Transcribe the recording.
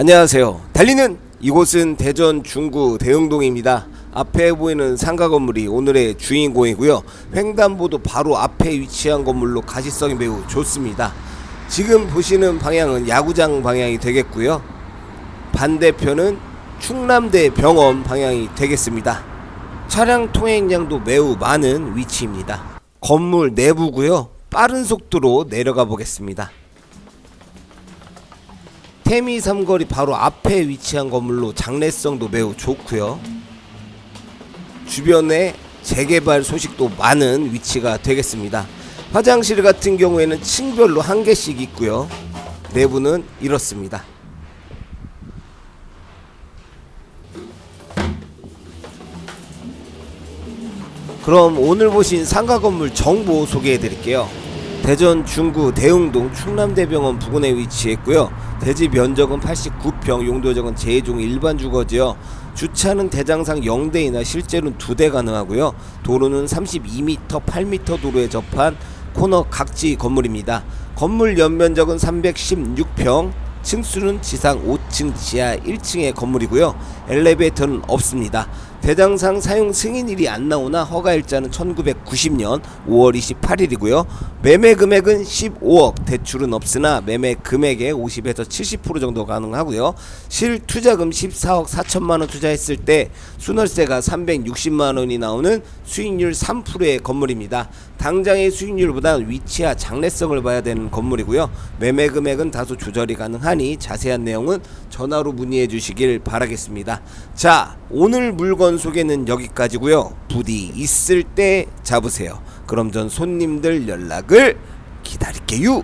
안녕하세요. 달리는 이곳은 대전 중구 대흥동입니다. 앞에 보이는 상가 건물이 오늘의 주인공이고요. 횡단보도 바로 앞에 위치한 건물로 가시성이 매우 좋습니다. 지금 보시는 방향은 야구장 방향이 되겠고요. 반대편은 충남대 병원 방향이 되겠습니다. 차량 통행량도 매우 많은 위치입니다. 건물 내부고요. 빠른 속도로 내려가 보겠습니다. 태미 삼거리 바로 앞에 위치한 건물로 장래성도 매우 좋고요. 주변에 재개발 소식도 많은 위치가 되겠습니다. 화장실 같은 경우에는 층별로 한 개씩 있고요. 내부는 이렇습니다. 그럼 오늘 보신 상가 건물 정보 소개해 드릴게요. 대전 중구 대흥동 충남대병원 부근에 위치했고요. 대지 면적은 89평, 용도적은 제2종 일반 주거지요. 주차는 대장상 0대이나 실제로는 2대 가능하고요. 도로는 32m, 8m 도로에 접한 코너 각지 건물입니다. 건물 연면적은 316평, 층수는 지상 5층, 지하 1층의 건물이고요. 엘리베이터는 없습니다. 대장상 사용 승인일이 안 나오나 허가 일자는 1990년 5월 28일이고요. 매매 금액은 15억, 대출은 없으나 매매 금액의 50에서 70% 정도 가능하고요. 실 투자금 14억 4천만 원 투자했을 때 순월세가 360만 원이 나오는 수익률 3%의 건물입니다. 당장의 수익률보다 위치와 장래성을 봐야 되는 건물이고요. 매매 금액은 다소 조절이 가능하니 자세한 내용은 전화로 문의해 주시길 바라겠습니다. 자, 오늘 물건 소개는 여기까지고요. 부디 있을 때 잡으세요. 그럼 전 손님들 연락을 기다릴게요.